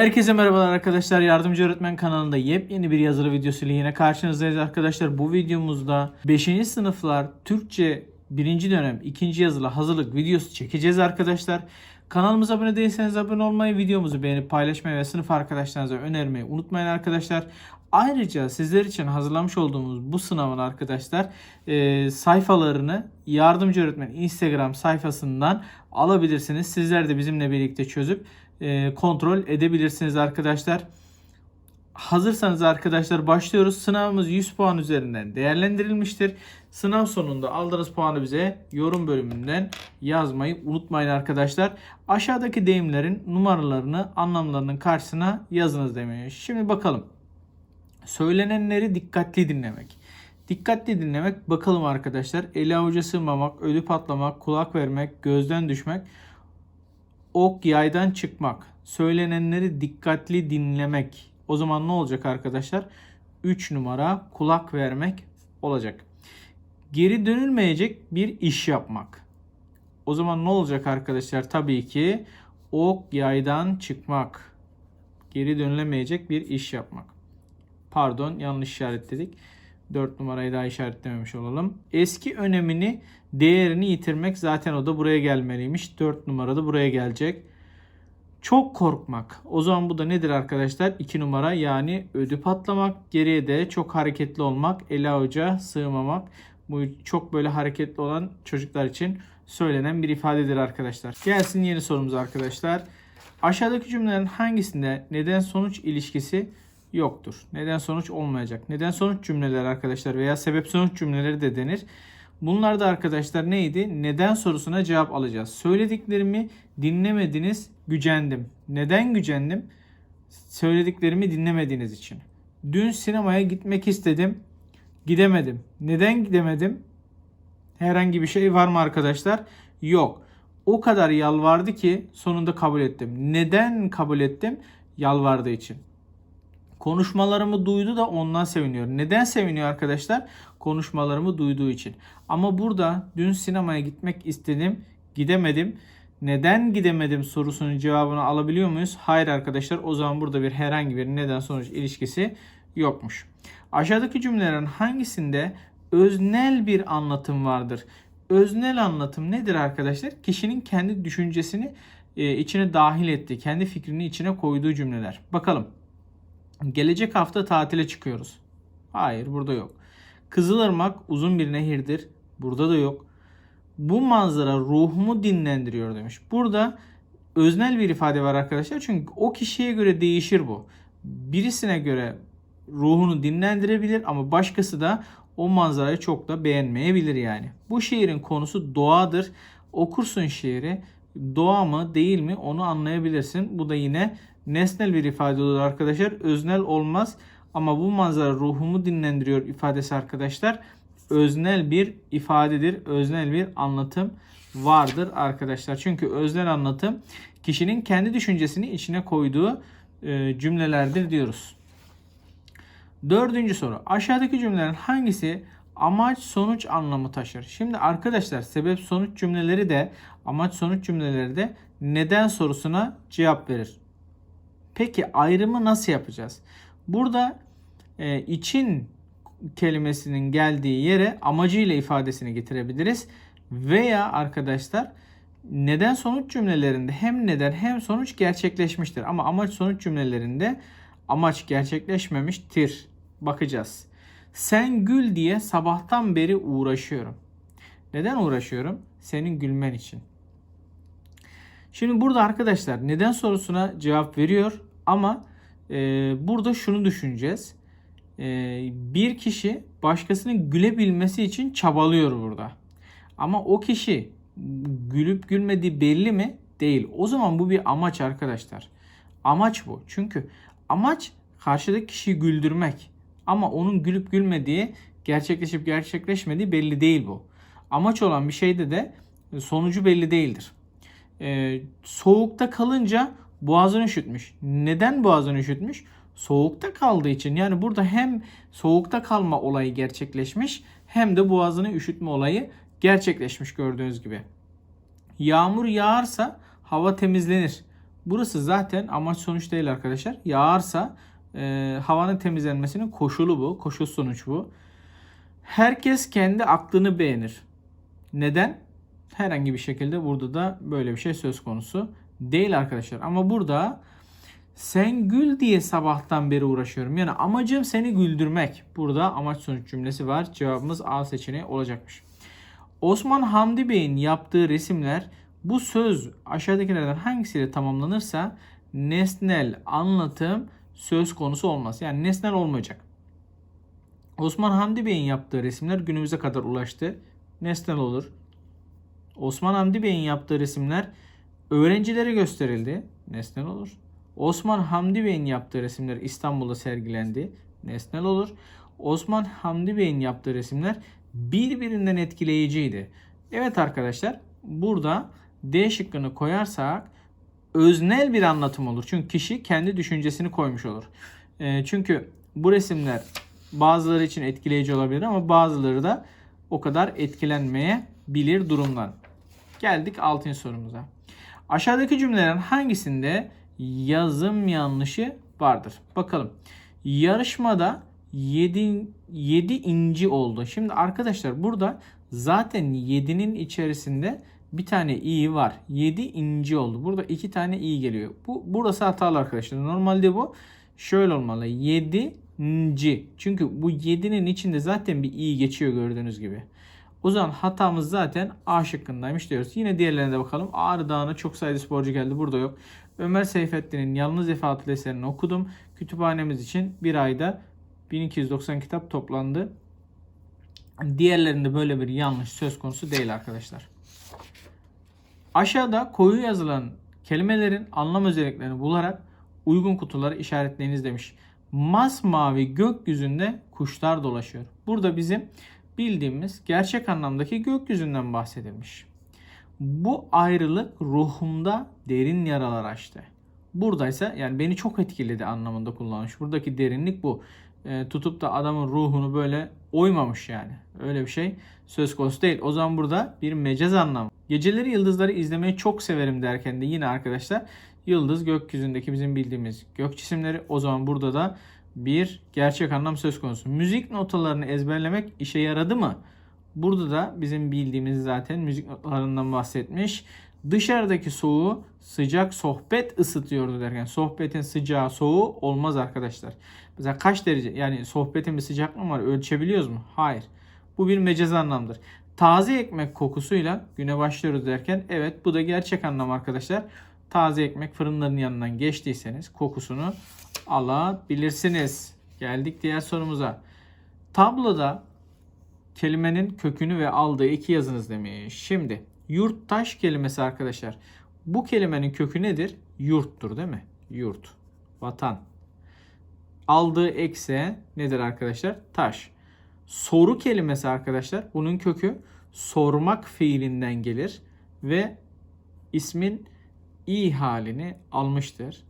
Herkese merhabalar arkadaşlar. Yardımcı Öğretmen kanalında yepyeni bir yazılı videosuyla yine karşınızdayız arkadaşlar. Bu videomuzda 5. sınıflar Türkçe 1. dönem 2. yazılı hazırlık videosu çekeceğiz arkadaşlar. Kanalımıza abone değilseniz abone olmayı, videomuzu beğenip paylaşmayı ve sınıf arkadaşlarınıza önermeyi unutmayın arkadaşlar. Ayrıca sizler için hazırlamış olduğumuz bu sınavın arkadaşlar e, sayfalarını yardımcı öğretmen Instagram sayfasından alabilirsiniz. Sizler de bizimle birlikte çözüp e, kontrol edebilirsiniz arkadaşlar. Hazırsanız arkadaşlar başlıyoruz. Sınavımız 100 puan üzerinden değerlendirilmiştir. Sınav sonunda aldığınız puanı bize yorum bölümünden yazmayı unutmayın arkadaşlar. Aşağıdaki deyimlerin numaralarını anlamlarının karşısına yazınız demiş. Şimdi bakalım. Söylenenleri dikkatli dinlemek. Dikkatli dinlemek bakalım arkadaşlar. Eli avuca sığmamak, ödü patlamak, kulak vermek, gözden düşmek, ok yaydan çıkmak. Söylenenleri dikkatli dinlemek. O zaman ne olacak arkadaşlar? 3 numara kulak vermek olacak. Geri dönülmeyecek bir iş yapmak. O zaman ne olacak arkadaşlar? Tabii ki ok yaydan çıkmak. Geri dönülemeyecek bir iş yapmak. Pardon yanlış işaretledik. 4 numarayı daha işaretlememiş olalım. Eski önemini, değerini yitirmek zaten o da buraya gelmeliymiş. 4 numarada buraya gelecek. Çok korkmak. O zaman bu da nedir arkadaşlar? 2 numara yani ödü patlamak. Geriye de çok hareketli olmak. Eli avuca sığmamak. Bu çok böyle hareketli olan çocuklar için söylenen bir ifadedir arkadaşlar. Gelsin yeni sorumuz arkadaşlar. Aşağıdaki cümlelerin hangisinde neden sonuç ilişkisi yoktur? Neden sonuç olmayacak? Neden sonuç cümleleri arkadaşlar veya sebep sonuç cümleleri de denir. Bunlar da arkadaşlar neydi? Neden sorusuna cevap alacağız. Söylediklerimi dinlemediniz, gücendim. Neden gücendim? Söylediklerimi dinlemediğiniz için. Dün sinemaya gitmek istedim, gidemedim. Neden gidemedim? Herhangi bir şey var mı arkadaşlar? Yok. O kadar yalvardı ki sonunda kabul ettim. Neden kabul ettim? Yalvardığı için. Konuşmalarımı duydu da ondan seviniyor. Neden seviniyor arkadaşlar? Konuşmalarımı duyduğu için. Ama burada dün sinemaya gitmek istedim, gidemedim. Neden gidemedim sorusunun cevabını alabiliyor muyuz? Hayır arkadaşlar. O zaman burada bir herhangi bir neden sonuç ilişkisi yokmuş. Aşağıdaki cümlelerin hangisinde öznel bir anlatım vardır? Öznel anlatım nedir arkadaşlar? Kişinin kendi düşüncesini e, içine dahil ettiği, kendi fikrini içine koyduğu cümleler. Bakalım. Gelecek hafta tatile çıkıyoruz. Hayır burada yok. Kızılırmak uzun bir nehirdir. Burada da yok. Bu manzara ruhumu dinlendiriyor demiş. Burada öznel bir ifade var arkadaşlar. Çünkü o kişiye göre değişir bu. Birisine göre ruhunu dinlendirebilir ama başkası da o manzarayı çok da beğenmeyebilir yani. Bu şiirin konusu doğadır. Okursun şiiri doğa mı değil mi onu anlayabilirsin. Bu da yine nesnel bir ifade olur arkadaşlar. Öznel olmaz ama bu manzara ruhumu dinlendiriyor ifadesi arkadaşlar. Öznel bir ifadedir. Öznel bir anlatım vardır arkadaşlar. Çünkü öznel anlatım kişinin kendi düşüncesini içine koyduğu e, cümlelerdir diyoruz. Dördüncü soru. Aşağıdaki cümlelerin hangisi amaç sonuç anlamı taşır? Şimdi arkadaşlar sebep sonuç cümleleri de amaç sonuç cümleleri de neden sorusuna cevap verir. Peki ayrımı nasıl yapacağız? Burada e, için kelimesinin geldiği yere amacıyla ifadesini getirebiliriz. Veya arkadaşlar neden sonuç cümlelerinde hem neden hem sonuç gerçekleşmiştir. Ama amaç sonuç cümlelerinde amaç gerçekleşmemiştir. Bakacağız. Sen gül diye sabahtan beri uğraşıyorum. Neden uğraşıyorum? Senin gülmen için. Şimdi burada arkadaşlar neden sorusuna cevap veriyor ama e, burada şunu düşüneceğiz. E, bir kişi başkasının gülebilmesi için çabalıyor burada. Ama o kişi gülüp gülmediği belli mi? Değil. O zaman bu bir amaç arkadaşlar. Amaç bu. Çünkü amaç karşıdaki kişiyi güldürmek. Ama onun gülüp gülmediği, gerçekleşip gerçekleşmediği belli değil bu. Amaç olan bir şeyde de sonucu belli değildir. Ee, soğukta kalınca boğazını üşütmüş. Neden boğazını üşütmüş? Soğukta kaldığı için. Yani burada hem soğukta kalma olayı gerçekleşmiş hem de boğazını üşütme olayı gerçekleşmiş gördüğünüz gibi. Yağmur yağarsa hava temizlenir. Burası zaten amaç sonuç değil arkadaşlar. Yağarsa e, havanın temizlenmesinin koşulu bu. Koşul sonuç bu. Herkes kendi aklını beğenir. Neden? Herhangi bir şekilde burada da böyle bir şey söz konusu değil arkadaşlar. Ama burada sen gül diye sabahtan beri uğraşıyorum. Yani amacım seni güldürmek. Burada amaç sonuç cümlesi var. Cevabımız A seçeneği olacakmış. Osman Hamdi Bey'in yaptığı resimler bu söz aşağıdakilerden hangisiyle tamamlanırsa nesnel anlatım söz konusu olmaz. Yani nesnel olmayacak. Osman Hamdi Bey'in yaptığı resimler günümüze kadar ulaştı. Nesnel olur. Osman Hamdi Bey'in yaptığı resimler öğrencilere gösterildi. Nesnel olur. Osman Hamdi Bey'in yaptığı resimler İstanbul'da sergilendi. Nesnel olur. Osman Hamdi Bey'in yaptığı resimler birbirinden etkileyiciydi. Evet arkadaşlar burada D şıkkını koyarsak öznel bir anlatım olur. Çünkü kişi kendi düşüncesini koymuş olur. E, çünkü bu resimler bazıları için etkileyici olabilir ama bazıları da o kadar etkilenmeyebilir durumdan. Geldik 6. sorumuza. Aşağıdaki cümlelerin hangisinde yazım yanlışı vardır? Bakalım. Yarışmada 7, 7 inci oldu. Şimdi arkadaşlar burada zaten 7'nin içerisinde bir tane i var. 7 inci oldu. Burada iki tane i geliyor. Bu burası hatalı arkadaşlar. Normalde bu şöyle olmalı. 7 inci. Çünkü bu 7'nin içinde zaten bir i geçiyor gördüğünüz gibi. O zaman hatamız zaten A şıkkındaymış diyoruz. Yine diğerlerine de bakalım. Ağrı Dağı'na çok sayıda sporcu geldi. Burada yok. Ömer Seyfettin'in Yalnız Efe adlı eserini okudum. Kütüphanemiz için bir ayda 1290 kitap toplandı. Diğerlerinde böyle bir yanlış söz konusu değil arkadaşlar. Aşağıda koyu yazılan kelimelerin anlam özelliklerini bularak uygun kutuları işaretleyiniz demiş. Masmavi gökyüzünde kuşlar dolaşıyor. Burada bizim bildiğimiz gerçek anlamdaki gökyüzünden bahsedilmiş. Bu ayrılık ruhumda derin yaralar açtı. Buradaysa yani beni çok etkiledi anlamında kullanmış. Buradaki derinlik bu. E, tutup da adamın ruhunu böyle oymamış yani. Öyle bir şey söz konusu değil. O zaman burada bir mecaz anlamı. Geceleri yıldızları izlemeyi çok severim derken de yine arkadaşlar yıldız gökyüzündeki bizim bildiğimiz gök cisimleri. O zaman burada da bir gerçek anlam söz konusu. Müzik notalarını ezberlemek işe yaradı mı? Burada da bizim bildiğimiz zaten müzik notalarından bahsetmiş. Dışarıdaki soğuğu sıcak sohbet ısıtıyordu derken sohbetin sıcağı soğuğu olmaz arkadaşlar. Mesela kaç derece yani sohbetin bir sıcaklığı var ölçebiliyoruz mu? Hayır. Bu bir mecaz anlamdır. Taze ekmek kokusuyla güne başlıyoruz derken evet bu da gerçek anlam arkadaşlar. Taze ekmek fırınların yanından geçtiyseniz kokusunu alabilirsiniz. Geldik diğer sorumuza. Tabloda kelimenin kökünü ve aldığı iki yazınız demiş. Şimdi yurttaş kelimesi arkadaşlar. Bu kelimenin kökü nedir? Yurttur değil mi? Yurt. Vatan. Aldığı ekse nedir arkadaşlar? Taş. Soru kelimesi arkadaşlar. Bunun kökü sormak fiilinden gelir ve ismin i halini almıştır.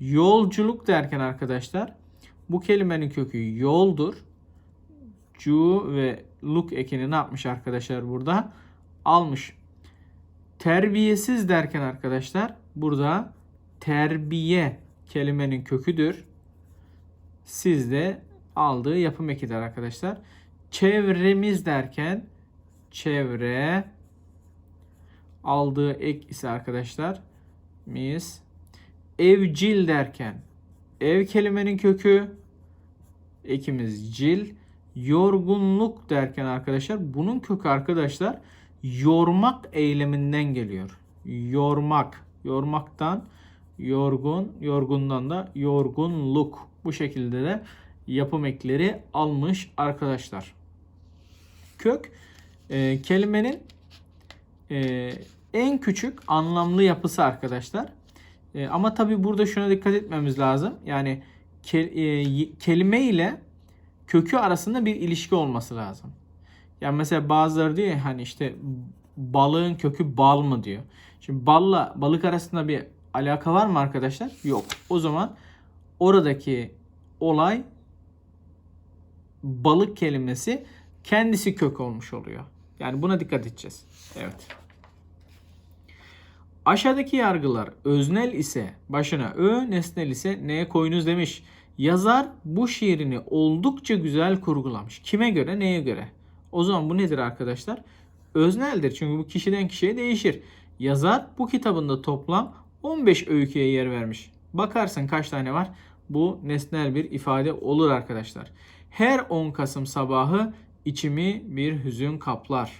Yolculuk derken arkadaşlar bu kelimenin kökü yoldur. Cu ve luk ekini ne yapmış arkadaşlar burada? Almış. Terbiyesiz derken arkadaşlar burada terbiye kelimenin köküdür. Sizde aldığı yapım ekidir arkadaşlar. Çevremiz derken çevre aldığı ek ise arkadaşlar mis evcil derken ev kelimenin kökü ekimiz cil yorgunluk derken arkadaşlar bunun kökü arkadaşlar yormak eyleminden geliyor. Yormak. Yormaktan yorgun, yorgundan da yorgunluk. Bu şekilde de yapım ekleri almış arkadaşlar. Kök e, kelimenin e, en küçük anlamlı yapısı arkadaşlar. E, ama tabi burada şuna dikkat etmemiz lazım. Yani ke, e, kelime ile kökü arasında bir ilişki olması lazım. Yani mesela bazıları diyor ya hani işte balığın kökü bal mı diyor. Şimdi balla balık arasında bir alaka var mı arkadaşlar? Yok. O zaman oradaki olay balık kelimesi kendisi kök olmuş oluyor. Yani buna dikkat edeceğiz. Evet. Aşağıdaki yargılar öznel ise başına ö, nesnel ise neye koyunuz demiş. Yazar bu şiirini oldukça güzel kurgulamış. Kime göre, neye göre? O zaman bu nedir arkadaşlar? Özneldir çünkü bu kişiden kişiye değişir. Yazar bu kitabında toplam 15 öyküye yer vermiş. Bakarsın kaç tane var? Bu nesnel bir ifade olur arkadaşlar. Her 10 Kasım sabahı içimi bir hüzün kaplar.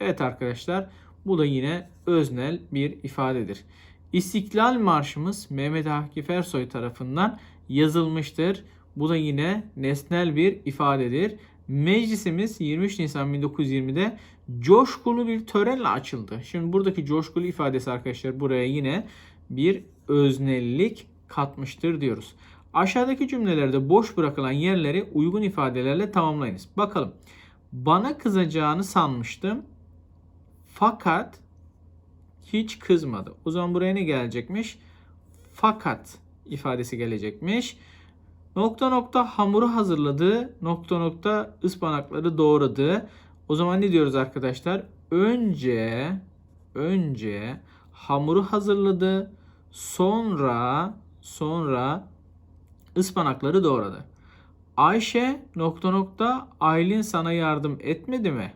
Evet arkadaşlar bu da yine öznel bir ifadedir. İstiklal Marşımız Mehmet Akif Ersoy tarafından yazılmıştır. Bu da yine nesnel bir ifadedir. Meclisimiz 23 Nisan 1920'de coşkulu bir törenle açıldı. Şimdi buradaki coşkulu ifadesi arkadaşlar buraya yine bir öznellik katmıştır diyoruz. Aşağıdaki cümlelerde boş bırakılan yerleri uygun ifadelerle tamamlayınız. Bakalım. Bana kızacağını sanmıştım. Fakat hiç kızmadı. O zaman buraya ne gelecekmiş? Fakat ifadesi gelecekmiş. Nokta nokta hamuru hazırladı. Nokta nokta ıspanakları doğradı. O zaman ne diyoruz arkadaşlar? Önce önce hamuru hazırladı. Sonra sonra ıspanakları doğradı. Ayşe nokta nokta Aylin sana yardım etmedi mi?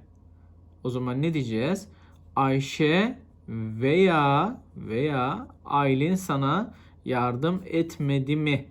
O zaman ne diyeceğiz? Ayşe veya veya Aylin sana yardım etmedi mi?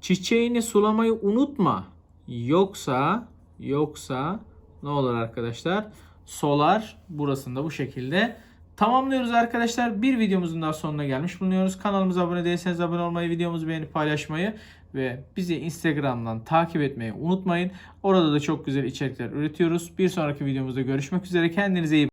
Çiçeğini sulamayı unutma. Yoksa yoksa ne olur arkadaşlar? Solar burasında bu şekilde tamamlıyoruz arkadaşlar. Bir videomuzun daha sonuna gelmiş bulunuyoruz. Kanalımıza abone değilseniz abone olmayı, videomuzu beğenip paylaşmayı ve bizi Instagram'dan takip etmeyi unutmayın. Orada da çok güzel içerikler üretiyoruz. Bir sonraki videomuzda görüşmek üzere. Kendinize iyi